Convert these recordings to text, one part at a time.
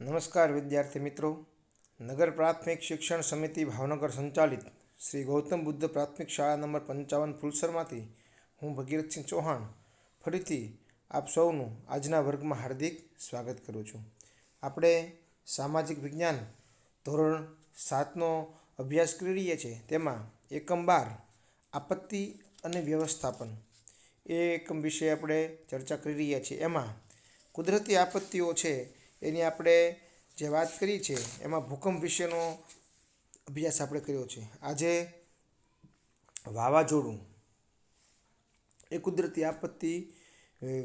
નમસ્કાર વિદ્યાર્થી મિત્રો. નગર પ્રાથમિક શિક્ષણ સમિતિ ભાવનગર સંચાલિત શ્રી ગૌતમ બુદ્ધ પ્રાથમિક શાળા નંબર પંચાવન ફુલસરમાંથી હું ભગીરથસિંહ ચૌહાણ ફરીથી આપ સૌનું આજના વર્ગમાં હાર્દિક સ્વાગત કરું છું. આપણે સામાજિક વિજ્ઞાન ધોરણ સાતનો અભ્યાસ કરી રહ્યા છીએ. તેમાં એકમ બાર, આપત્તિ અને વ્યવસ્થાપન એ એકમ વિશે આપણે ચર્ચા કરી રહ્યા છીએ. એમાં કુદરતી આપત્તિઓ છે એની આપણે જે વાત કરી છે, એમાં ભૂકંપ વિશેનો અભ્યાસ આપણે કર્યો છે. આજે વાવાઝોડું એ કુદરતી આપત્તિ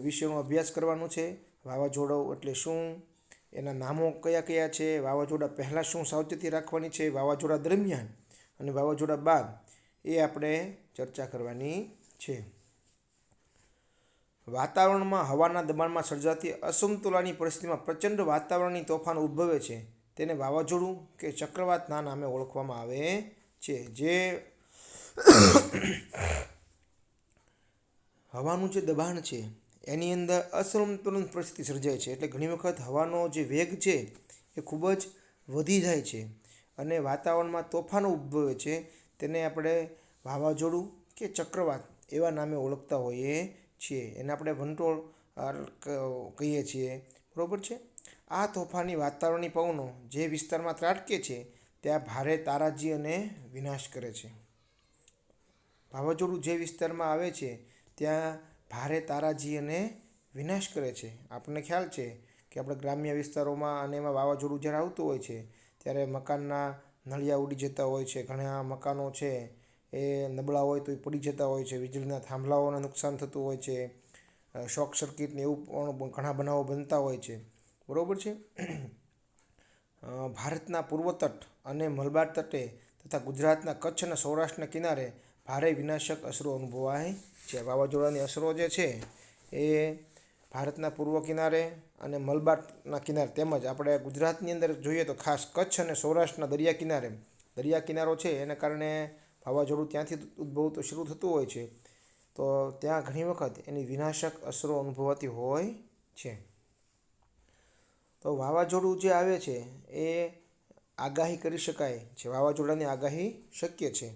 વિશેનો અભ્યાસ કરવાનો છે. વાવાઝોડો એટલે શું? એના નામો કયા કયા છે? વાવાઝોડા પહેલાં શું સાવચેતી રાખવાની છે? વાવાઝોડા દરમિયાન અને વાવાઝોડા બાદ એ આપણે ચર્ચા કરવાની છે. વાતાવરણમાં હવાના દબાણમાં સર્જાતી અસમતુલાની પરિસ્થિતિમાં પ્રચંડ વાતાવરણની તોફાન ઉદ્ભવે છે. તેને વાવાઝોડું કે ચક્રવાતના નામે ઓળખવામાં આવે છે, જે હવાનું જે દબાણ છે, એની અંદર અસમતુલન પરિસ્થિતિ સર્જાય છે. એટલે ઘણી વખત હવાનો જે વેગ છે, એ ખૂબ જ વધી જાય છે અને વાતાવરણમાં તોફાનો ઉદ્ભવે છે. તેને આપણે વાવાઝોડું કે ચક્રવાત એવા નામે ઓળખતા હોઈએ છીએ એને આપણે વંટોળ કહીએ છીએ. બરાબર છે? આ તોફાની વાતાવરણની પવનો જે વિસ્તારમાં ત્રાટકે છે, ત્યાં ભારે તારાજી અને વિનાશ કરે છે. વાવાઝોડું જે વિસ્તારમાં આવે છે, ત્યાં ભારે તારાજી અને વિનાશ કરે છે. આપણને ખ્યાલ છે કે આપણે ગ્રામ્ય વિસ્તારોમાં અને એમાં વાવાઝોડું જ્યારે આવતું હોય છે, ત્યારે મકાનના નળિયા ઉડી જતા હોય છે. ઘણા મકાનો છે એ નબળા હોય તો એ પડી જતા હોય છે, વીજળીના થાંભલાઓને નુકસાન થતું હોય છે શોર્ટ સર્કિટ ને એવું પણ ઘણા બનાવો બનતા હોય છે. બરાબર છે? ભારતના પૂર્વ તટ અને મલબાર તટે તથા ગુજરાતના કચ્છ અને સૌરાષ્ટ્રના કિનારે ભારે વિનાશક અસરો અનુભવાય છે. વાવાઝોડાની અસરો જે છે એ ભારતના પૂર્વ કિનારે અને મલબારના કિનારે તેમજ આપણે ગુજરાતની અંદર જોઈએ તો ખાસ કચ્છ અને સૌરાષ્ટ્રના દરિયા કિનારે, દરિયા કિનારો છે, એને કારણે વાવાઝોડું ત્યાંથી ઉદ્ભવ શરૂ થતું હોય છે. તો ત્યાં ઘણી વખત એની વિનાશક અસરો અનુભવાતી હોય છે. તો વાવાઝોડું જે આવે છે એ આગાહી કરી શકાય છે. વાવાઝોડાની આગાહી શક્ય છે.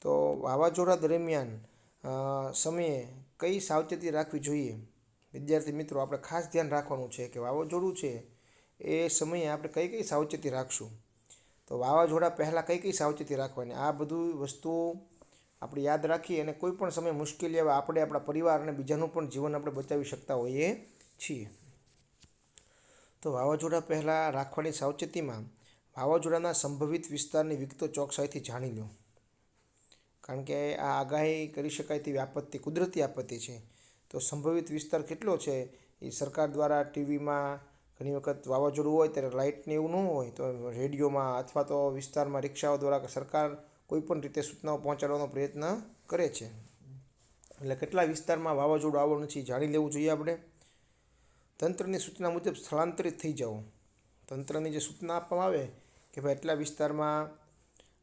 તો વાવાઝોડા દરમિયાન સમયે કઈ સાવચેતી રાખવી જોઈએ? વિદ્યાર્થી મિત્રો, આપણે ખાસ ધ્યાન રાખવાનું છે કે વાવાઝોડું છે એ સમયે આપણે કઈ કઈ સાવચેતી રાખશું? તો વાવાઝોડા પહેલાં કઈ કઈ સાવચેતી રાખવાની? આ બધું વસ્તુઓ આપણે યાદ રાખી અને કોઈ પણ સમયે મુશ્કેલી આવે, આપણે આપણા પરિવાર અને બીજાનું પણ જીવન આપણે બચાવી શકતા હોઈએ છીએ. તો વાવાઝોડા પહેલાં રાખવાની સાવચેતીમાં વાવાઝોડાના સંભવિત વિસ્તારની વિગતો ચોકસાઈથી જાણી લો. કારણ કે આ આગાહી કરી શકાય તેવી આપત્તિ, કુદરતી આપત્તિ છે. તો સંભવિત વિસ્તાર કેટલો છે? એ સરકાર દ્વારા ટીવીમાં ઘણી વખત વાવાઝોડું હોય ત્યારે લાઇટને એવું ન હોય, તો રેડિયોમાં અથવા તો વિસ્તારમાં રિક્ષાઓ દ્વારા સરકાર કોઈપણ રીતે સૂચનાઓ પહોંચાડવાનો પ્રયત્ન કરે છે. એટલે કેટલા વિસ્તારમાં વાવાઝોડું આવવાનું છે જાણી લેવું જોઈએ આપણે. તંત્રની સૂચના મુજબ સ્થળાંતરિત થઈ જાઓ. તંત્રની જે સૂચના આપવામાં આવે કે ભાઈ એટલા વિસ્તારમાં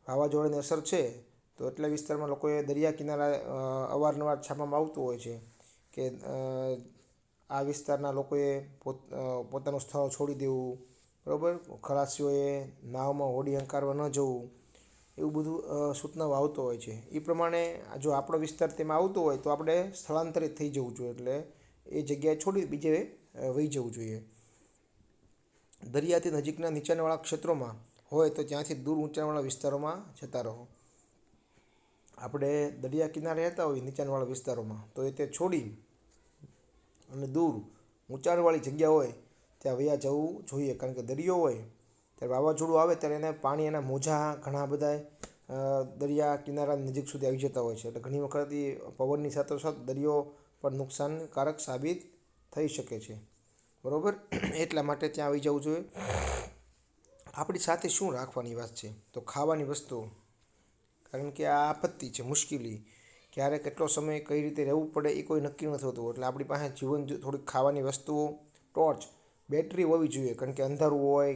વાવાઝોડાની અસર છે, તો એટલા વિસ્તારમાં લોકોએ દરિયા કિનારા અવારનવાર છાપવામાં આવતું હોય છે કે આ વિસ્તારના લોકોએ પોત પોતાનું સ્થળ છોડી દેવું. બરાબર? ખલાસીઓએ નાવમાં હોડી હંકારવા ન જવું. એવું બધું સૂચનાઓ આવતો હોય છે. એ પ્રમાણે જો આપણો વિસ્તાર તેમાં આવતો હોય તો આપણે સ્થળાંતરિત થઈ જવું જોઈએ. એટલે એ જગ્યાએ છોડી બીજે વહી જવું જોઈએ. દરિયાથી નજીકના નીચાણવાળા ક્ષેત્રોમાં હોય તો ત્યાંથી દૂર ઊંચાણવાળા વિસ્તારોમાં જતા રહો. આપણે દરિયા કિનારે રહેતા હોય નીચાણવાળા વિસ્તારોમાં, તો એ તે છોડી અને દૂર ઊંચાણવાળી જગ્યા હોય ત્યાં વયા જવું જોઈએ. કારણ કે દરિયો હોય, ત્યારે વાવાઝોડું આવે ત્યારે એને પાણી એના મોજા ઘણા બધા દરિયા કિનારા નજીક સુધી આવી જતા હોય છે. એટલે ઘણી વખત એ પવનની સાથોસાથ દરિયો પણ નુકસાનકારક સાબિત થઈ શકે છે. બરાબર? એટલા માટે ત્યાં આવી જવું જોઈએ. આપણી સાથે શું રાખવાની વાત છે? તો ખાવાની વસ્તુઓ કારણ કે આ આપત્તિ છે, મુશ્કેલી. ક્યારે કેટલો સમય કઈ રીતે રહેવું પડે એ કોઈ નક્કી નથી હોતું. એટલે આપણી પાસે જીવન થોડીક ખાવાની વસ્તુઓ, ટોર્ચ, બેટરી હોવી જોઈએ. કારણ કે અંધારું હોય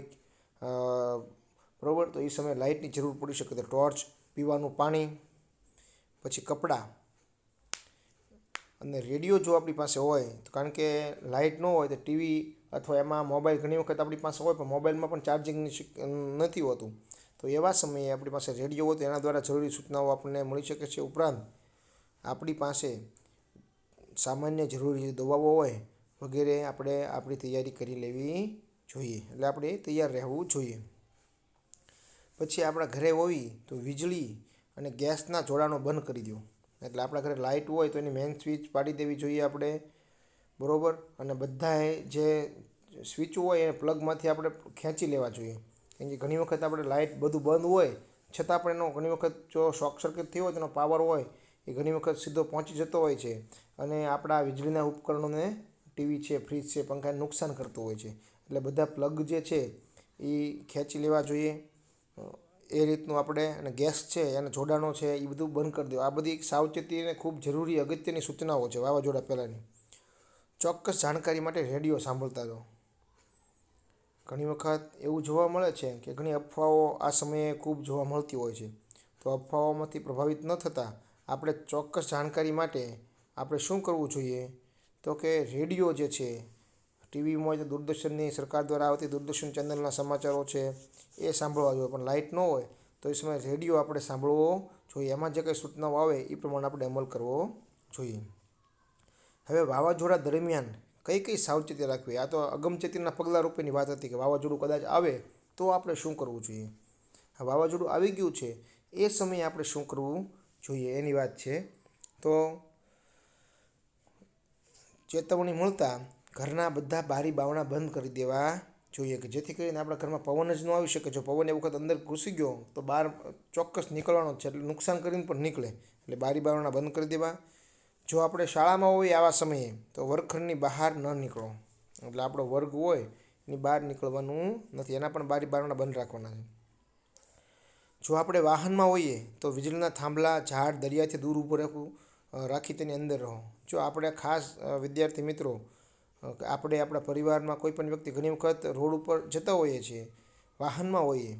બરાબર? તો એ સમયે લાઇટની જરૂર પડી શકે. તો ટોર્ચ, પીવાનું પાણી, પછી કપડાં અને રેડિયો જો આપણી પાસે હોય, તો કારણ કે લાઇટ ન હોય તો ટીવી અથવા એમાં મોબાઈલ ઘણી વખત આપણી પાસે હોય, પણ મોબાઈલમાં પણ ચાર્જિંગની શક- નથી હોતું. તો એવા સમયે આપણી પાસે રેડિયો હોય તો એના દ્વારા જરૂરી સૂચનાઓ આપણને મળી શકે છે ઉપરાંત આપણી પાસે સામાન્ય જરૂરી દવાઓ હોય, વગેરે આપણે આપણી તૈયારી કરી લેવી જોઈએ. એટલે આપણે તૈયાર રહેવું જોઈએ. પછી આપણા ઘરે હોવી તો વીજળી અને ગેસના જોડાણો બંધ કરી દો. એટલે આપણા ઘરે લાઇટ હોય તો એની મેઇન સ્વિચ પાડી દેવી જોઈએ આપણે. બરોબર? અને બધાએ જે સ્વિચ હોય એ પ્લગમાંથી આપણે ખેંચી લેવા જોઈએ. કેમ કે ઘણી વખત આપણે લાઇટ બધું બંધ હોય, છતાં પણ એનો ઘણી વખત જો શોર્ટ સર્કિટ થયો હોય, તેનો પાવર હોય એ ઘણી વખત સીધો પહોંચી જતો હોય છે અને આપણા વીજળીના ઉપકરણોને ટીવી છે, ફ્રીજ છે પંખાને નુકસાન કરતો હોય છે. એટલે બધા પ્લગ જે છે એ ખેંચી લેવા જોઈએ. એ રીતનું આપણે અને ગેસ છે, એના જોડાણો છે, એ બધું બંધ કરી દો આ બધી એક સાવચેતી અને ખૂબ જરૂરી અગત્યની સૂચનાઓ છે વાવાઝોડા પહેલાંની. ચોક્કસ જાણકારી માટે રેડિયો સાંભળતા રહો. ઘણી વખત એવું જોવા મળે છે કે ઘણી અફવાઓ આ સમયે ખૂબ જોવા મળતી હોય છે. તો અફવાઓમાંથી પ્રભાવિત ન થતાં આપણે ચોક્કસ જાણકારી માટે આપણે શું કરવું જોઈએ? તો કે રેડિયો જે છે, ટીવીમાં તો દૂરદર્શનની સરકાર દ્વારા આવતી દૂરદર્શન ચેનલના સમાચારો છે, એ સાંભળવા જોઈએ. પણ લાઇટ ન હોય તો એ સમયે રેડિયો આપણે સાંભળવો જોઈએ. એમાં જે કંઈ સૂચનાઓ આવે એ પ્રમાણે આપણે અમલ કરવો જોઈએ. હવે વાવાઝોડા દરમિયાન કઈ કઈ સાવચેતી રાખવી? આ તો અગમચેતીના પગલાં રૂપેની વાત હતી કે વાવાઝોડું કદાચ આવે તો આપણે શું કરવું જોઈએ? વાવાઝોડું આવી ગયું છે, એ સમયે આપણે શું કરવું જોઈએ, એની વાત છે. તો ચેતવણી મળતા ઘરના બધા બારી બાવણા બંધ કરી દેવા જોઈએ કે જેથી કરીને આપણા ઘરમાં પવન જ ન આવી શકે. જો પવન એ વખત અંદર ઘૂસી ગયો તો બહાર ચોક્કસ નીકળવાનો છે એટલે નુકસાન કરીને પણ નીકળે. એટલે બારી બારણા બંધ કરી દેવા. જો આપણે શાળામાં હોઈએ આવા સમયે તો વર્ગખંડની બહાર ન નીકળો. એટલે આપણો વર્ગ હોય એની બહાર નીકળવાનું નથી. એના પણ બારી બારણા બંધ રાખવાના છે. જો આપણે વાહનમાં હોઈએ તો વીજળીના થાંભલા, ઝાડ, દરિયાથી દૂર ઊભું રાખવું રાખી તેની અંદર રહો. જો આપણે ખાસ વિદ્યાર્થી મિત્રો આપણે આપણા પરિવારમાં કોઈ પણ વ્યક્તિ ઘણી વખત રોડ ઉપર જતા હોઈએ છીએ, વાહનમાં હોઈએ,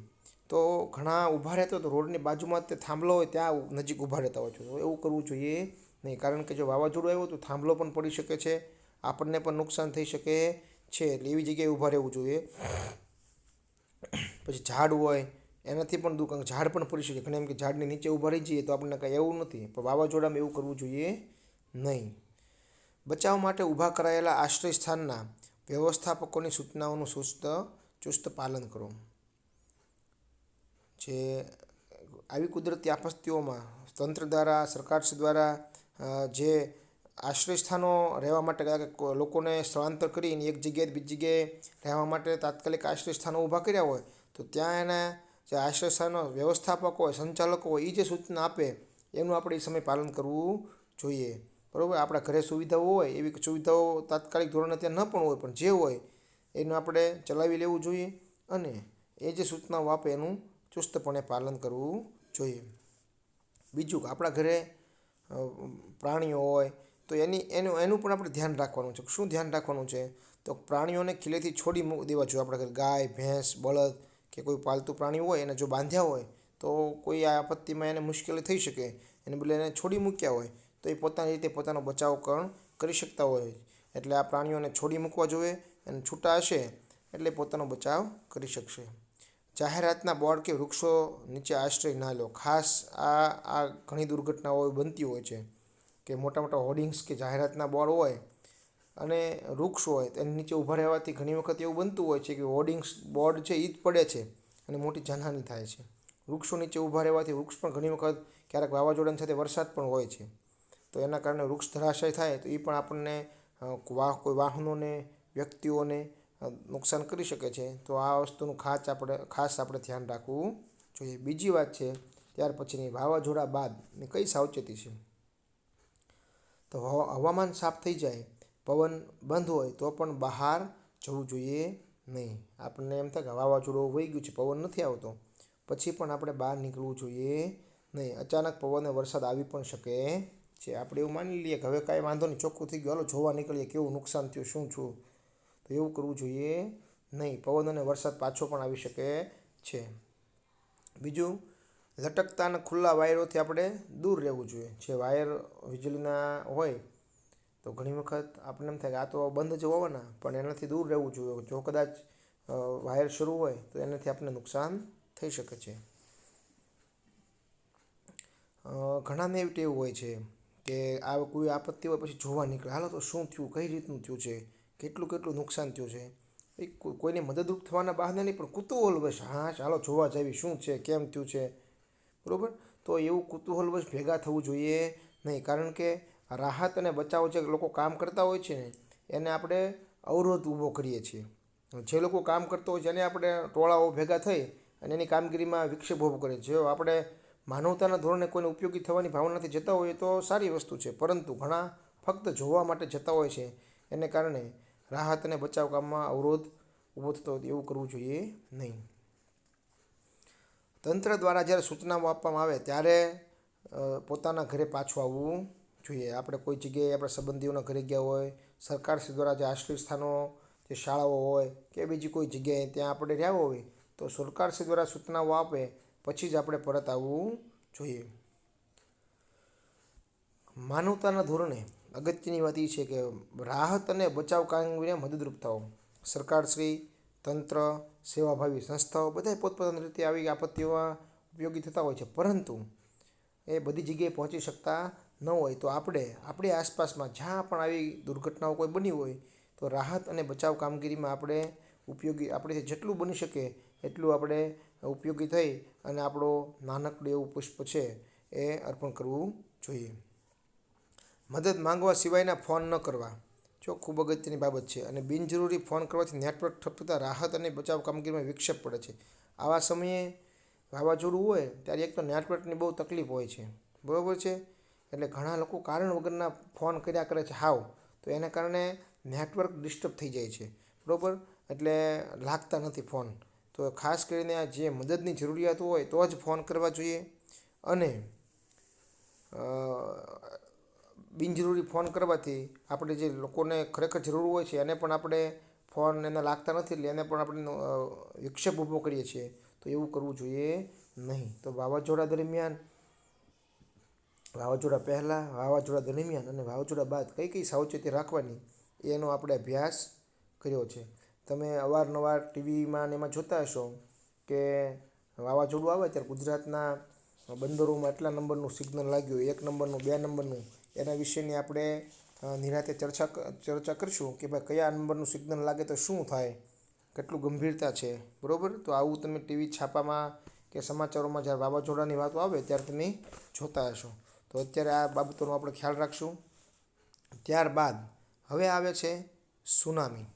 તો ઘણા ઊભા રહેતા હોય તો રોડની બાજુમાં તે થાંભલો હોય ત્યાં નજીક ઊભા રહેતા હોય છે. તો એવું કરવું જોઈએ નહીં. કારણ કે જો વાવાઝોડું આવ્યું તો થાંભલો પણ પડી શકે છે, આપણને પણ નુકસાન થઈ શકે છે. એટલે એવી જગ્યાએ ઊભા રહેવું જોઈએ. પછી ઝાડ હોય એનાથી પણ દુકાન ઝાડ પણ પડી શકે. ઘણી એમ કે ઝાડની નીચે ઊભા રહી જઈએ તો આપણને કાંઈ એવું નથી. પણ વાવાઝોડામાં એવું કરવું જોઈએ નહીં. બચાવ માટે ઊભા કરાયેલા આશ્રય સ્થાનના વ્યવસ્થાપકોની સૂચનાઓનું સુસ્ત, ચુસ્ત પાલન કરો. જે આવી કુદરતી આપત્તિઓમાં તંત્ર દ્વારા, સરકાર દ્વારા જે આશ્રય સ્થાનો રહેવા માટે લોકોને સ્થળાંતર કરીને એક જગ્યાએ બીજી જગ્યાએ રહેવા માટે તાત્કાલિક આશ્રય સ્થાનો ઊભા કર્યા હોય, તો ત્યાં એના જે આશ્રય સ્થાનો વ્યવસ્થાપકો હોય સંચાલકો હોય એ જે સૂચના આપે, એનું આપણે એ સમય પાલન કરવું જોઈએ. બરાબર? આપણા ઘરે સુવિધાઓ હોય, એવી સુવિધાઓ તાત્કાલિક ધોરણે ત્યાં ન પણ હોય, પણ જે હોય, એનું આપણે ચલાવી લેવું જોઈએ અને એ જે સૂચનાઓ આપે એનું ચુસ્તપણે પાલન કરવું જોઈએ. બીજું આપણા ઘરે પ્રાણીઓ હોય, તો એની, એનું એનું પણ આપણે ધ્યાન રાખવાનું છે. શું ધ્યાન રાખવાનું છે? તો પ્રાણીઓને ખીલેથી છોડી દેવા જોઈએ. આપણા ઘરે ગાય, ભેંસ, બળદ કે કોઈ પાલતુ પ્રાણી હોય એને જો બાંધ્યા હોય તો કોઈ આ આપત્તિમાં એને મુશ્કેલી થઈ શકે. એને બદલે એને છોડી મૂક્યા હોય તો એ પોતાની રીતે પોતાનો બચાવ પણ કરી શકતા હોય. એટલે આ પ્રાણીઓને છોડી મૂકવા જોઈએ અને છૂટા હશે એટલે પોતાનો બચાવ કરી શકશે. જાહેરાતના બોર્ડ કે વૃક્ષો નીચે આશ્રય ના લો. ખાસ આ આ ઘણી દુર્ઘટનાઓ બનતી હોય છે કે મોટા મોટા હોર્ડિંગ્સ કે જાહેરાતના બોર્ડ હોય અને વૃક્ષ હોય તેની નીચે ઊભા રહેવાથી ઘણી વખત એવું બનતું હોય છે કે હોર્ડિંગ્સ બોર્ડ છે એ જ પડે છે અને મોટી જાનહાની થાય છે. વૃક્ષો નીચે ઊભા રહેવાથી વૃક્ષ પણ ઘણી વખત ક્યારેક વાવાઝોડાની સાથે વરસાદ પણ હોય છે. તો એના કારણે વૃક્ષ ધરાશય થાય તો એ પણ આપણને વાહ, કોઈ વાહનોને, વ્યક્તિઓને નુકસાન કરી શકે છે. તો આ વસ્તુનું ખાસ આપણે ખાસ આપણે ધ્યાન રાખવું જોઈએ. બીજી વાત છે, ત્યાર પછીની વાવાઝોડા બાદ કઈ સાવચેતી છે? તો હવા- હવામાન સાફ થઈ જાય પવન બંધ હોય તો પણ બહાર જવું જોઈએ નહીં. આપણને એમ થાય કે વાવાઝોડું વહી ગયું છે, પવન નથી આવતો. પછી પણ આપણે બહાર નીકળવું જોઈએ નહીં. અચાનક પવને વરસાદ આવી પણ શકે છે. આપણે એવું માની લઈએ કે હવે કાંઈ વાંધો નહીં, ચોખ્ખું થઈ ગયું. હાલો, જોવા નીકળીએ કેવું નુકસાન થયું, શું છું તો એવું કરવું જોઈએ નહીં. પવન અને વરસાદ પાછો પણ આવી શકે છે. બીજું, લટકતા અને ખુલ્લા વાયરોથી આપણે દૂર રહેવું જોઈએ. જે વાયર વીજળીના હોય તો ઘણી વખત આપણને એમ થાય કે આ તો બંધ જ હોવાના, પણ એનાથી દૂર રહેવું જોઈએ. જો કદાચ વાયર શરૂ હોય તો એનાથી આપણને નુકસાન થઈ શકે છે. ઘણાને એવી ટેવ હોય છે કે આ કોઈ આપત્તિ હોય પછી જોવા નીકળે. હાલો તો શું થયું? કઈ રીતનું થયું છે? કેટલું કેટલું નુકસાન થયું છે? એ કોઈને મદદરૂપ થવાના બહાને નહીં, પણ કુતૂહલવશ હા ચાલો જોવા જાવી, શું છે? કેમ થયું છે? બરાબર? તો એવું કુતૂહલવશ ભેગા થવું જોઈએ નહીં. કારણ કે રાહત અને બચાવ જે લોકો કામ કરતા હોય છે ને, એને આપણે અવરોધ ઊભો કરીએ છીએ. જે લોકો કામ કરતા હોય છે, એને આપણે ટોળાઓ ભેગા થઈ અને એની કામગીરીમાં વિક્ષેપ ઊભો કરીએ જો આપણે માનવતાના ધોરણે કોઈને ઉપયોગી થવાની ભાવનાથી જતા હોઈએ તો સારી વસ્તુ છે, પરંતુ ઘણા ફક્ત જોવા માટે જતા હોય છે. એને કારણે રાહત અને બચાવ કામમાં અવરોધ ઊભો થતો હોય, એવું કરવું જોઈએ નહીં. તંત્ર દ્વારા જ્યારે સૂચનાઓ આપવામાં આવે, ત્યારે પોતાના ઘરે પાછું આવવું જોઈએ. આપણે કોઈ જગ્યાએ આપણે સંબંધીઓના ઘરે ગયા હોય સરકારશ્રી દ્વારા જે આશ્રય સ્થાનો, જે શાળાઓ હોય કે બીજી કોઈ જગ્યાએ ત્યાં આપણે રહ્યા હોય, તો સરકારશ્રી દ્વારા સૂચનાઓ આપે, પછી જ આપણે પરત આવવું જોઈએ. માનવતાના ધોરણે અગત્યની વાત એ છે કે રાહત અને બચાવ કામગીરીને મદદરૂપ થવો સરકારશ્રી તંત્ર, સેવાભાવી સંસ્થાઓ બધા પોતપોતાની રીતે આવી આપત્તિઓમાં ઉપયોગી થતા હોય છે. પરંતુ એ બધી જગ્યાએ પહોંચી શકતા ન હોય તો આપણે, આપણી આસપાસમાં જ્યાં પણ આવી દુર્ઘટનાઓ કોઈ બની હોય, તો રાહત અને બચાવ કામગીરીમાં આપણે ઉપયોગી, આપણે જેટલું બની શકે એટલું આપણે ઉપયોગી થઈ અને આપણો નાનકડું એવું પુષ્પ છે એ અર્પણ કરવું જોઈએ. મદદ માંગવા સિવાયના ફોન ન કરવા. જો ખૂબ અગત્યની બાબત છે અને બિનજરૂરી ફોન કરવાથી નેટવર્ક ઠપ થતાં રાહત અને બચાવ કામગીરીમાં વિક્ષેપ પડે છે. આવા સમયે વાવાઝોડું હોય, ત્યારે એક તો નેટવર્કની બહુ તકલીફ હોય છે. બરાબર છે? એટલે ઘણા લોકો કારણ વગરના ફોન કર્યા કરે છે હાવ તો એને કારણે નેટવર્ક ડિસ્ટર્બ થઈ જાય છે. બરાબર? એટલે લાગતા નથી ફોન. તો ખાસ કરીને આ જે મદદની જરૂરિયાત હોય તો જ ફોન કરવા જોઈએ. અને બિનજરૂરી ફોન કરવાથી આપણે જે લોકોને ખરેખર જરૂર હોય છે, એને પણ આપણે ફોન એને લાગતા નથી એટલે એને પણ આપણે વિક્ષેપ ઊભો કરીએ છીએ. તો એવું કરવું જોઈએ નહીં. તો વાવાઝોડા દરમિયાન વાવાઝોડા પહેલાં, વાવાઝોડા દરમિયાન અને વાવાઝોડા બાદ કઈ કઈ સાવચેતી રાખવાની એનો આપણે અભ્યાસ કર્યો છે. તમે અવારનવાર ટીવીમાં ને એમાં જોતા હશો કે વાવાઝોડું આવે ત્યારે ગુજરાતના બંદરોમાં એટલા નંબરનું સિગ્નલ લાગ્યું, એક નંબરનું, બે નંબરનું, એના વિશેની આપણે નિરાતે ચર્ચા ચર્ચા કરીશું કે ભાઈ કયા નંબરનું સિગ્નલ લાગે તો શું થાય, કેટલું ગંભીરતા છે, બરાબર? તો આવું તમે ટીવી છાપામાં કે સમાચારોમાં જ્યારે વાવાઝોડાની વાતો આવે ત્યારે તમે જોતા હશો. તો અત્યારે આ બાબતોનો આપણે ખ્યાલ રાખશું. ત્યારબાદ હવે આવે છે સુનામી.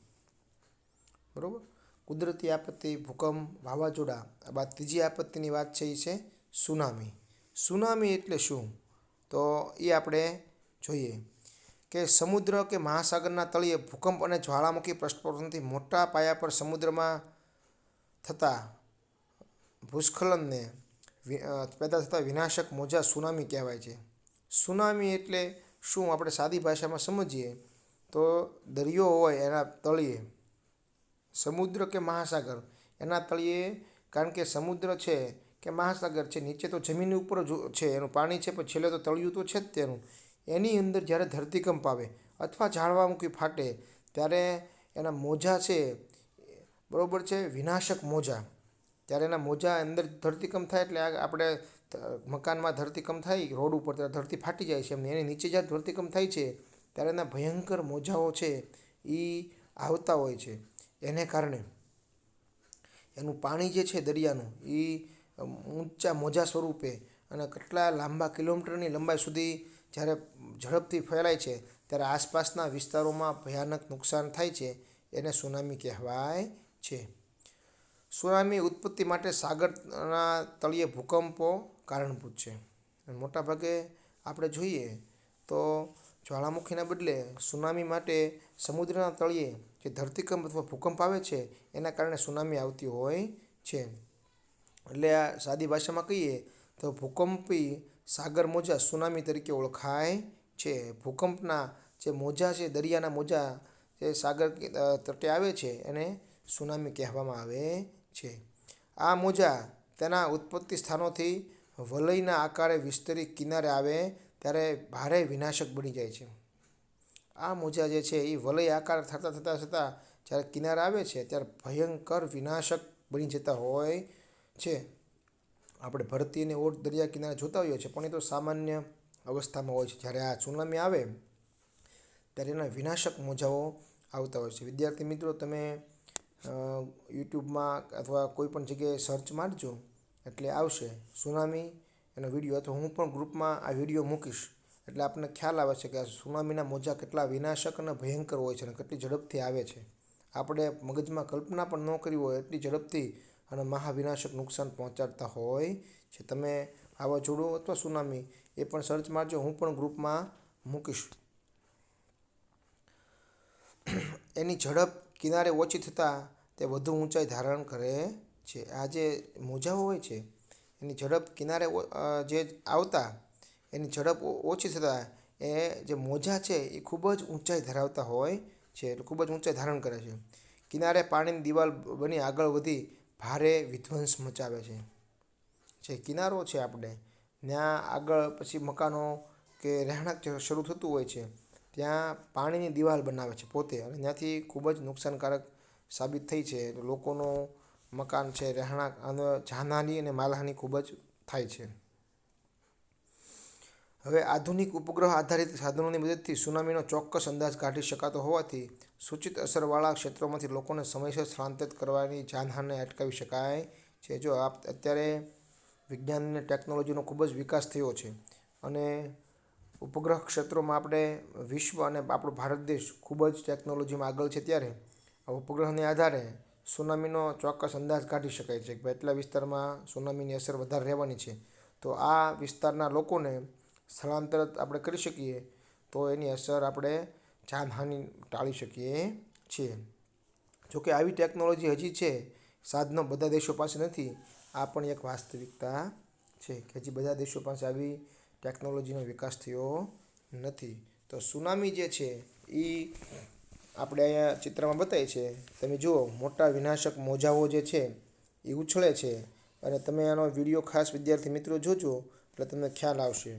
બરાબર? કુદરતી આપત્તિ, ભૂકંપ, વાવાઝોડા, આ બાદ ત્રીજી આપત્તિની વાત છે એ છે સુનામી. સુનામી એટલે શું? તો એ આપણે જોઈએ કે સમુદ્ર કે મહાસાગરના તળિયે ભૂકંપ અને જ્વાળામુખી પ્રસ્ફોટનથી મોટા પાયા પર સમુદ્રમાં થતા ભૂસ્ખલનને પેદા થતા વિનાશક મોજા સુનામી કહેવાય છે. સુનામી એટલે શું આપણે સાદી ભાષામાં સમજીએ? તો દરિયો હોય એના તળિયે, સમુદ્ર કે મહાસાગર? એના તળિયે કારણ કે સમુદ્ર છે કે મહાસાગર છે, નીચે તો જમીન ઉપર છે, એનું પાણી છે, પણ છેલ્લે તો તળિયું તો છે જ તેનું. એની અંદર જ્યારે ધરતીકંપ આવે અથવા ઝાડવામુખી ફાટે ત્યારે એના મોજા છે, બરોબર છે, વિનાશક મોજા. ત્યારે એના મોજા અંદર ધરતીકંપ થાય એટલે આપણે મકાનમાં ધરતીકંપ થાય, રોડ ઉપર ત્યારે ધરતી ફાટી જાય છે એમને. એની નીચે જ્યાં ધરતીકંપ થાય છે, ત્યારે એના ભયંકર મોજાઓ છે એ આવતા હોય છે. એને કારણે એનું પાણી જે છે દરિયાનું એ ઊંચા મોજા સ્વરૂપે અને કેટલા લાંબા કિલોમીટરની લંબાઈ સુધી જ્યારે ઝડપથી ફેલાય છે, ત્યારે આસપાસના વિસ્તારોમાં ભયાનક નુકસાન થાય છે, એને સુનામી કહેવાય છે. સુનામી ઉત્પત્તિ માટે સાગરના તળિયે ભૂકંપો કારણભૂત છે. મોટાભાગે આપણે જોઈએ તો જ્વાળામુખીના બદલે સુનામી માટે સમુદ્રના તળિયે જે ધરતીકંપ અથવા ભૂકંપ આવે છે, એના કારણે સુનામી આવતી હોય છે. એટલે આ સાદી ભાષામાં કહીએ તો ભૂકંપી સાગર મોજા સુનામી તરીકે ઓળખાય છે. ભૂકંપના જે મોજા છે, દરિયાના મોજા જે સાગર તટે આવે છે, એને સુનામી કહેવામાં આવે છે. આ મોજા તેના ઉત્પત્તિ સ્થાનોથી વલયના આકારે વિસ્તરી કિનારે આવે ત્યારે ભારે વિનાશક બની જાય છે. આ મોજા જે છે એ વલય આકાર થતાં થતાં થતાં જ્યારે કિનારે આવે છે ત્યારે ભયંકર વિનાશક બની જતા હોય છે. આપણે ભરતી અને ઓટ દરિયા કિનારે જોતા હોઈએ છીએ, પણ એ તો સામાન્ય અવસ્થામાં હોય છે. જ્યારે આ સુનામી આવે ત્યારે એના વિનાશક મોજાઓ આવતા હોય છે. વિદ્યાર્થી મિત્રો, તમે યુટ્યુબમાં અથવા કોઈપણ જગ્યાએ સર્ચ મારજો, એટલે આવશે સુનામી એનો વીડિયો અથવા હું પણ ગ્રુપમાં આ વીડિયો મૂકીશ, એટલે આપણને ખ્યાલ આવે છે કે આ સુનામીના મોજા કેટલા વિનાશક અને ભયંકર હોય છે અને કેટલી ઝડપથી આવે છે. આપણે મગજમાં કલ્પના પણ ન કરી હોય, એટલી ઝડપથી અને મહાવિનાશક નુકસાન પહોંચાડતા હોય છે. તમે વાવાઝોડું અથવા સુનામી એ પણ સર્ચ મારજો, હું પણ ગ્રુપમાં મૂકીશ. એની ઝડપ કિનારે ઓછી થતાં તે વધુ ઊંચાઈ ધારણ કરે છે. આ જે મોજાઓ હોય છે, એની ઝડપ કિનારે જે આવતા, એની ઝડપ ઓછી થતાં, એ જે મોજા છે, એ ખૂબ જ ઊંચાઈ ધરાવતા હોય છે. એટલે ખૂબ જ ઊંચાઈ ધારણ કરે છે. કિનારે પાણીની દિવાલ બની આગળ વધી ભારે વિધ્વંસ મચાવે છે. જે કિનારો છે આપણે ત્યાં આગળ પછી મકાનો કે રહેણાંક શરૂ થતું હોય છે, ત્યાં પાણીની દિવાલ બનાવે છે પોતે. અને ત્યાંથી ખૂબ જ નુકસાનકારક સાબિત થઈ છે. લોકોનો મકાન છે રહેણાંક અને જાનહાની અને માલહાની ખૂબ જ થાય છે. હવે આધુનિક ઉપગ્રહ આધારિત સાધનોની મદદથી સુનામીનો ચોક્કસ અંદાજ કાઢી શકાતો હોવાથી સૂચિત અસરવાળા ક્ષેત્રોમાંથી લોકોને સમયસર સ્થળાંતરિત કરવાની જાનહાનને અટકાવી શકાય છે. જો આપ અત્યારે વિજ્ઞાન અને ટેકનોલોજીનો ખૂબ જ વિકાસ થયો છે અને ઉપગ્રહ ક્ષેત્રોમાં આપણે વિશ્વ અને આપણો ભારત દેશ ખૂબ જ ટેકનોલોજીમાં આગળ છે ત્યારે આ ઉપગ્રહને આધારે સુનામીનો ચોક્કસ અંદાજ કાઢી શકાય છે કે એટલા વિસ્તારમાં સુનામીની અસર વધારે રહેવાની છે. તો આ વિસ્તારના લોકોને સ્થળાંતરિત આપણે કરી શકીએ તો એની અસર આપણે જાનહાનિ ટાળી શકીએ છીએ. જોકે આવી ટેકનોલોજી હજી છે, સાધનો બધા દેશો પાસે નથી, આ પણ એક વાસ્તવિકતા છે કે હજી બધા દેશો પાસે આવી ટેકનોલોજીનો વિકાસ થયો નથી. તો સુનામી જે છે એ આપણે અહીંયા ચિત્રમાં બતાવી છે તમે જુઓ, મોટા વિનાશક મોજાઓ જે છે, એ ઉછળે છે. અને તમે આનો વીડિયો ખાસ વિદ્યાર્થી મિત્રો જોજો, એટલે તમને ખ્યાલ આવશે.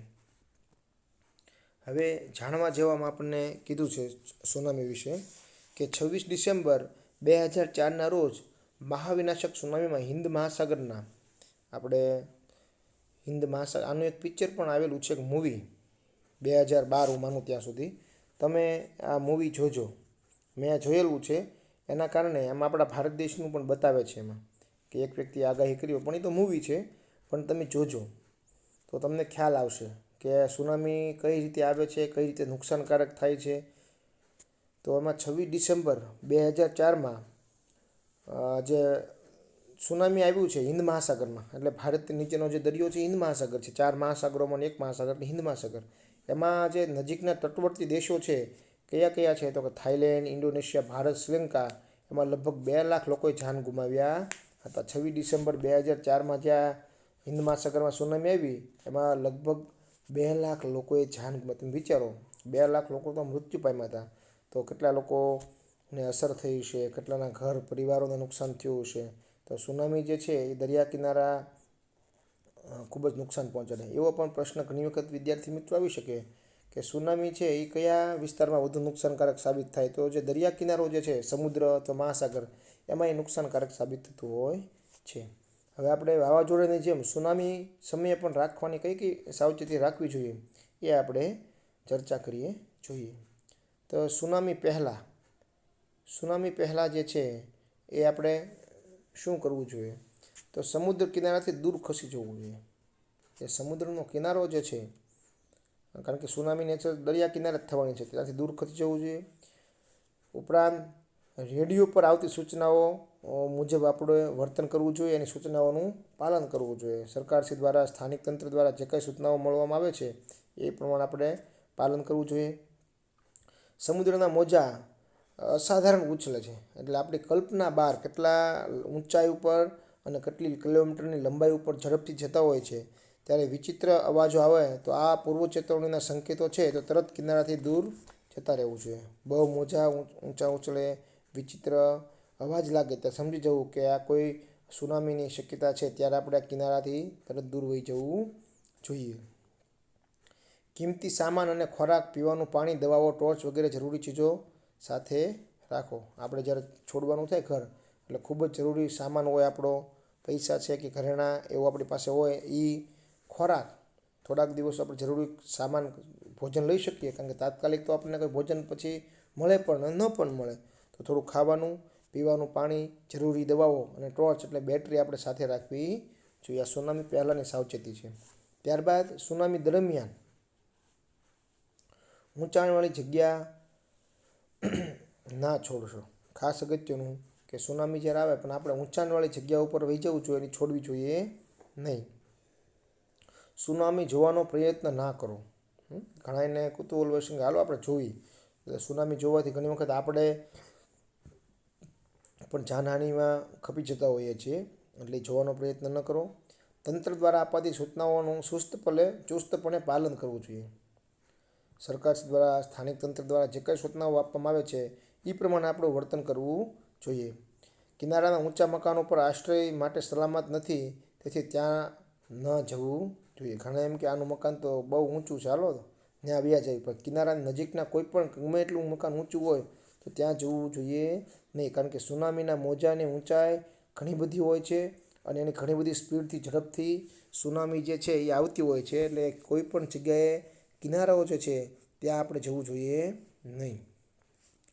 હવે જાણવા જેવામાં આપણને કીધું છે સુનામી વિશે કે છવ્વીસ ડિસેમ્બર બે હજાર ચારના રોજ મહાવિનાશક સુનામીમાં હિન્દ મહાસાગરના, આપણે હિન્દ મહાસાગર આનું એક પિક્ચર પણ આવેલું છે એક મૂવી બે હજાર બાર હું માનું ત્યાં સુધી. તમે આ મૂવી જોજો. મેં જોયેલું છે. એના કારણે એમાં આપણા ભારત દેશનું પણ બતાવે છે એમાં કે એક વ્યક્તિએ આગાહી કરી હોય. પણ એ તો મૂવી છે. પણ તમે જોજો. તો તમને ખ્યાલ આવશે કે સુનામી કઈ રીતે આવે છે, કઈ રીતે નુકસાનકારક થાય છે. તો એમાં છવ્વીસ ડિસેમ્બર બે હજાર ચારમાં જે સુનામી આવ્યું છે હિન્દ મહાસાગરમાં, એટલે ભારત નીચેનો જે દરિયો છે હિન્દ મહાસાગર છે. ચાર મહાસાગરોમાં એક મહાસાગર હિન્દ મહાસાગર. એમાં જે નજીકના તટવર્તી દેશો છે કયા કયા છે? તો કે થાઇલેન્ડ ઇન્ડોનેશિયા, ભારત, શ્રીલંકા, એમાં લગભગ બે લાખ લોકોએ જાન ગુમાવ્યા હતા. છવ્વીસ ડિસેમ્બર બે હજાર ચારમાં જ્યાં હિન્દ મહાસાગરમાં સુનામી આવી, એમાં લગભગ બે લાખ લોકોએ જાન ગુમાવી. તમે વિચારો, બે લાખ લોકો તો મૃત્યુ પામ્યા હતા. તો કેટલા લોકોને અસર થઈ છે કેટલાના ઘર પરિવારોને નુકસાન થયું છે તો સુનામી જે છે, એ દરિયા કિનારા ખૂબ જ નુકસાન પહોંચાડે. એવો પણ પ્રશ્ન ઘણી વખત વિદ્યાર્થી મિત્રો આવી શકે. કે સુનામી છે એ કયા વિસ્તારમાં વધુ નુકસાનકારક સાબિત થાય? તો જે દરિયા કિનારો જે છે, સમુદ્ર અથવા મહાસાગર, એમાં એ નુકસાનકારક સાબિત થતું હોય છે. હવે આપણે વાવાઝોડાની જેમ સુનામી સમયે પણ રાખવાની કઈ કઈ સાવચેતી રાખવી જોઈએ એ આપણે ચર્ચા કરીએ જોઈએ. તો સુનામી પહેલાં સુનામી પહેલાં જે છે એ આપણે શું કરવું જોઈએ? તો સમુદ્ર કિનારાથી દૂર ખસી જવું જોઈએ. એ સમુદ્રનો કિનારો જે છે કારણ કે સુનામી નેચર દરિયા કિનારે જ થવાની છે. ત્યાંથી દૂર ખસી જવું જોઈએ. ઉપરાંત રેડિયો પર આવતી સૂચનાઓ મુજબ આપણે વર્તન કરવું જોઈએ એની સૂચનાઓનું પાલન કરવું જોઈએ. સરકારશ્રી દ્વારા, સ્થાનિક તંત્ર દ્વારા જે કંઈ સૂચનાઓ મળવામાં આવે છે, એ પ્રમાણે આપણે પાલન કરવું જોઈએ. સમુદ્રના મોજા અસાધારણ ઉછળે છે. એટલે આપણી કલ્પના બહાર કેટલા ઊંચાઈ ઉપર અને કેટલી કિલોમીટરની લંબાઈ ઉપર ઝડપથી જતા હોય છે ત્યારે વિચિત્ર અવાજો આવે, તો આ પૂર્વ ચેતવણીના સંકેતો છે, તો તરત કિનારાથી દૂર જતા રહેવું જોઈએ. બહુ મોજા ઊંચા ઉછળે, વિચિત્ર અવાજ લાગે, તો સમજી જવું કે આ કોઈ સુનામીની શક્યતા છે, ત્યારે આપણે આ કિનારાથી તરત દૂર વહી જવું જોઈએ. કિંમતી સામાન અને ખોરાક પીવાનું પાણી, દવાઓ, ટોર્ચ વગેરે જરૂરી ચીજો સાથે રાખો. આપણે જ્યારે છોડવાનું થાય ઘર, એટલે ખૂબ જ જરૂરી સામાન હોય આપણો, પૈસા છે કે ઘરેણાં, એવું આપણી પાસે હોય એ ખોરાક થોડાક દિવસો આપણે જરૂરી સામાન ભોજન લઈ શકીએ, કારણ કે તાત્કાલિક તો આપણને કોઈ ભોજન પછી મળે પણ ન પણ મળે. તો થોડું ખાવાનું, પીવાનું પાણી, જરૂરી દવાઓ અને ટોર્ચ એટલે બેટરી આપણે સાથે રાખવી જોઈએ. આ સુનામી પહેલાંની સાવચેતી છે. ત્યારબાદ સુનામી દરમિયાન ઊંચાણવાળી જગ્યા ના છોડશો. ખાસ અગત્યનું કે સુનામી જ્યારે આવે પણ આપણે ઊંચાણવાળી જગ્યા ઉપર વહી જવું જોઈએ એની છોડવી જોઈએ નહીં. સુનામી જોવાનો પ્રયત્ન ના કરો? ઘણા એને કુતૂહલ વર્ષે હાલો આપણે જોઈ. સુનામી જોવાથી ઘણી વખત આપણે પણ જાનહાનિમાં ખપી જતા હોઈએ છીએ. એટલે જોવાનો પ્રયત્ન ન કરો. તંત્ર દ્વારા અપાતી સૂચનાઓનું સુસ્તપણે ચુસ્તપણે પાલન કરવું જોઈએ. સરકાર દ્વારા, સ્થાનિક તંત્ર દ્વારા જે કંઈ સૂચનાઓ આપવામાં આવે છે, એ પ્રમાણે આપણું વર્તન કરવું જોઈએ. કિનારાના ઊંચા મકાનો પર આશ્રય માટે સલામત નથી, તેથી ત્યાં ન જવું જોઈએ. ઘણા એમ કે આનું મકાન તો બહુ ઊંચું છે. હાલો, ત્યાં આવ્યા જાય. પણ કિનારાની નજીકના કોઈ પણ ગમે એટલું મકાન ઊંચું હોય, તો ત્યાં જવું જોઈએ નહીં. કારણ કે સુનામીના મોજાની ઊંચાઈ ઘણી બધી હોય છે અને એની ઘણી બધી સ્પીડથી, ઝડપથી સુનામી જે છે એ આવતી હોય છે. એટલે કોઈ પણ જગ્યાએ કિનારાઓ જે છે, ત્યાં આપણે જવું જોઈએ નહીં.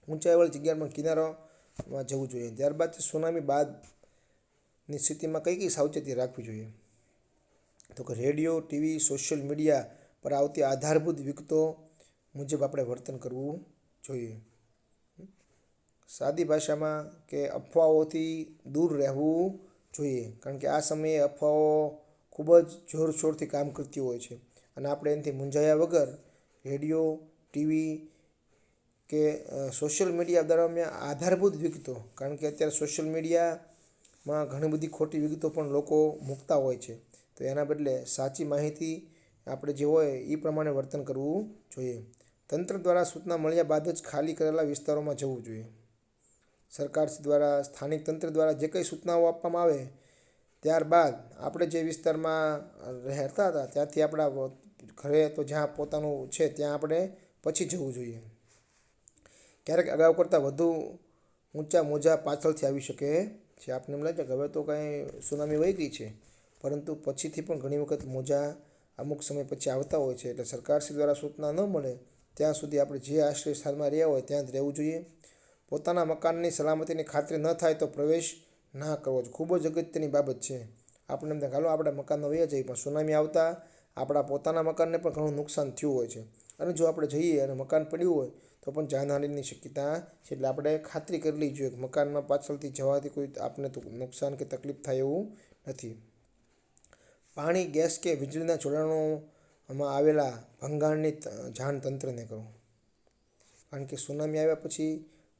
ઊંચાઈવાળી જગ્યામાં કિનારામાં જવું જોઈએ. ત્યારબાદ સુનામી બાદની સ્થિતિમાં કઈ કઈ સાવચેતી રાખવી જોઈએ? તો કે રેડિયો, ટીવી, સોશિયલ મીડિયા પર આવતી આધારભૂત વિગતો મુજબ આપણે વર્તન કરવું જોઈએ. સાદી ભાષામાં કે અફવાઓથી દૂર રહેવું જોઈએ, કારણ કે આ સમયે અફવાઓ ખૂબ જ જોરશોરથી કામ કરતી હોય છે. અને આપણે એનાથી મૂંઝાયા વગર રેડિયો, ટીવી કે સોશિયલ મીડિયા દરમિયાન આધારભૂત વિગતો, કારણ કે અત્યારે સોશિયલ મીડિયામાં ઘણી બધી ખોટી વિગતો પણ લોકો મૂકતા હોય છે. તો એના બદલે સાચી માહિતી આપણે જે હોય એ પ્રમાણે વર્તન કરવું જોઈએ. તંત્ર દ્વારા સૂચના મળ્યા બાદ જ ખાલી કરેલા વિસ્તારોમાં જવું જોઈએ. સરકાર દ્વારા, સ્થાનિક તંત્ર દ્વારા જે કંઈ સૂચનાઓ આપવામાં આવે, ત્યારબાદ આપણે જે વિસ્તારમાં રહેતા હતા, ત્યાંથી આપણા ઘરે તો જ્યાં પોતાનું છે ત્યાં આપણે પછી જવું જોઈએ. ક્યારેક અગાઉ કરતાં વધુ ઊંચા મોજા પાછળથી આવી શકે છે. આપને એમ લાગે કે હવે તો કાંઈ સુનામી વહી ગઈ છે. પરંતુ પછીથી પણ ઘણી વખત મોજા અમુક સમય પછી આવતા હોય છે. એટલે સરકારશ્રી દ્વારા સૂચના ન મળે ત્યાં સુધી આપણે જે આશ્રય સ્થાનમાં રહ્યા હોય ત્યાં જ રહેવું જોઈએ. પોતાના મકાનની સલામતીની ખાતરી ન થાય તો પ્રવેશ ના કરવો જ ખૂબ જ અગત્યની બાબત છે. આપણે એમ હાલો, આપણા મકાનમાં વયા જઈએ પણ સુનામી આવતા આપણા પોતાના મકાનને પણ ઘણું નુકસાન થયું હોય છે. અને જો આપણે જઈએ અને મકાન પડ્યું હોય તો પણ જાનહાનિની શક્યતા છે એટલે આપણે ખાતરી કરી લેવી જોઈએ કે મકાનમાં પાછળથી જવાથી કોઈ આપને તો નુકસાન કે તકલીફ થાય એવું નથી. પાણી, ગેસ કે વીજળીના જોડાણોમાં આવેલા ભંગાણની જાણ તંત્રને કરો. કારણ કે સુનામી આવ્યા પછી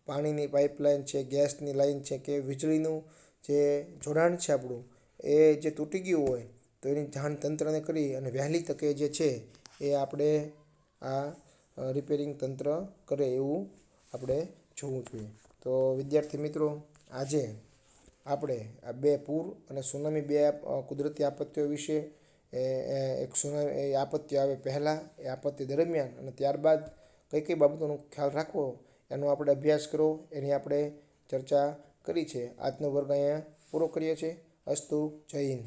પાણીની પાઇપલાઇન છે, ગેસની લાઈન છે કે વીજળીનું જે જોડાણ છે આપણું, એ જે તૂટી ગયું હોય તો એની જાણ તંત્રને કરી અને વહેલી તકે જે છે એ આપણે આ રિપેરિંગ તંત્ર કરે એવું આપણે જોવું જોઈએ. તો વિદ્યાર્થી મિત્રો, આજે આપણે આ બે પૂર અને સુનામી બે કુદરતી આપત્તિઓ વિશે, એ એક સુનામી આપત્તિ આવે પહેલાં, એ આપત્તિ દરમિયાન અને ત્યારબાદ કઈ કઈ બાબતોનો ખ્યાલ રાખવો, એનો આપણે અભ્યાસ કરો એની આપણે ચર્ચા કરી છે. આજનો વર્ગ અહીંયા પૂરો કરીએ છીએ. અસ્તુ, જય હિન્દ.